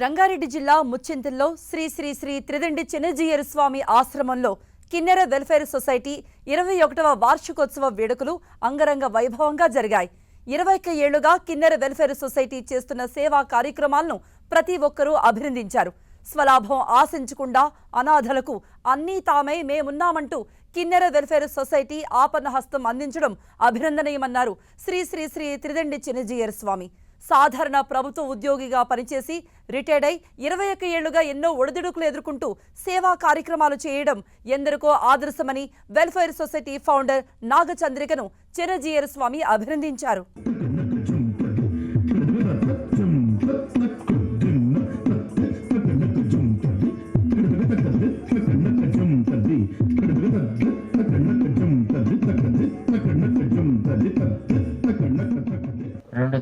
రంగారెడ్డి జిల్లా ముచ్చింతల్లో శ్రీ శ్రీ శ్రీ త్రిదండి చిన్నజీయరు స్వామి ఆశ్రమంలో కిన్నెర వెల్ఫేర్ సొసైటీ ఇరవై ఒకటవ వార్షికోత్సవ వేడుకలు అంగరంగ వైభవంగా జరిగాయి. ఇరవై ఏళ్ళుగా కిన్నెర వెల్ఫేర్ సొసైటీ చేస్తున్న సేవా కార్యక్రమాలను ప్రతి ఒక్కరూ అభినందించారు. స్వలాభం ఆశించకుండా అనాథలకు అన్నీ తామే మేమున్నామంటూ కిన్నెర వెల్ఫేర్ సొసైటీ ఆపన్న హస్తం అందించడం అభినందనీయమన్నారు శ్రీ శ్రీ శ్రీ త్రిదండి చిన్నజీయర్ స్వామి. సాధారణ ప్రభుత్వ ఉద్యోగిగా పనిచేసి రిటైర్డ్ అయి ఇరవై ఒక్క ఏళ్ళుగా ఎన్నో ఒడిదుడుకులు ఎదుర్కొంటూ సేవా కార్యక్రమాలు చేయడం ఎందరికో ఆదర్శమని వెల్ఫేర్ సొసైటీ ఫౌండర్ నాగచంద్రికను చిరంజీయర్ స్వామి అభినందించారు.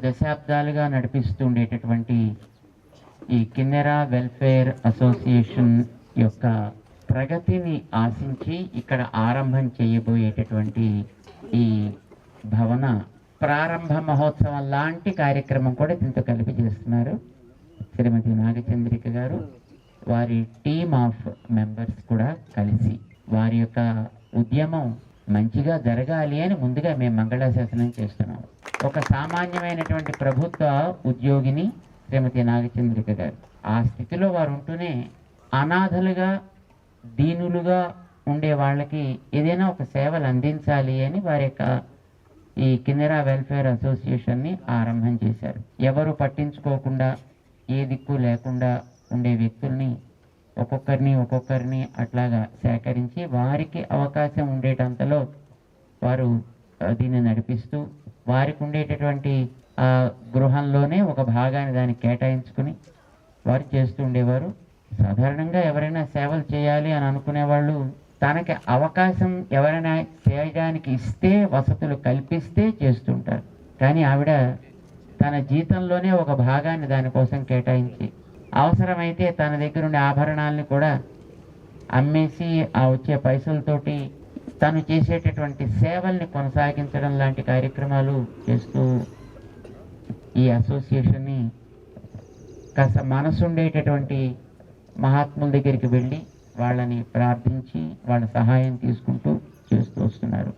దశాబ్దాలుగా నడిపిస్తుండేటటువంటి ఈ కిన్నెరా వెల్ఫేర్ అసోసియేషన్ యొక్క ప్రగతిని ఆశించి ఇక్కడ ఆరంభం చేయబోయేటటువంటి ఈ భవన ప్రారంభ మహోత్సవం లాంటి కార్యక్రమం కూడా దీంతో కలిపి చేస్తున్నారు. శ్రీమతి నాగచంద్రిక గారు వారి టీమ్ ఆఫ్ మెంబర్స్ కూడా కలిసి వారి యొక్క ఉద్యమం మంచిగా జరగాలి అని ముందుగా మేము మంగళాశాసనం చేస్తున్నాము ఒక సామాన్యమైనటువంటి ప్రభుత్వ ఉద్యోగిని శ్రీమతి నాగచంద్రిక గారు. ఆ స్థితిలో వారు ఉంటూనే అనాథలుగా దీనులుగా ఉండే వాళ్ళకి ఏదైనా ఒక సేవలు అందించాలి అని వారి యొక్క ఈ కిందరా వెల్ఫేర్ అసోసియేషన్ని ఆరంభం చేశారు. ఎవరు పట్టించుకోకుండా ఏ దిక్కు లేకుండా ఉండే వ్యక్తుల్ని ఒక్కొక్కరిని ఒక్కొక్కరిని అట్లాగా సేకరించి వారికి అవకాశం ఉండేటంతలో వారు దీన్ని నడిపిస్తూ వారికి ఉండేటటువంటి ఆ, గృహంలోనే ఒక భాగాన్ని దాన్ని కేటాయించుకుని వారు చేస్తూ ఉండేవారు. సాధారణంగా ఎవరైనా సేవలు చేయాలి అని అనుకునే వాళ్ళు తనకి అవకాశం ఎవరైనా చేయడానికి ఇస్తే వసతులు కల్పిస్తే చేస్తుంటారు కానీ ఆవిడ తన జీతంలోనే ఒక భాగాన్ని దానికోసం కేటాయించి అవసరమైతే తన దగ్గర ఉండే ఆభరణాలని కూడా అమ్మేసి ఆ వచ్చే పైసలతోటి తను చేసేటటువంటి సేవల్ని కొనసాగించడం లాంటి కార్యక్రమాలు చేస్తూ ఈ అసోసియేషన్ని కాస్త మనసుండేటటువంటి మహాత్ముల దగ్గరికి వెళ్ళి వాళ్ళని ప్రార్థించి వాళ్ళ సహాయం తీసుకుంటూ చేస్తూ వస్తున్నారు.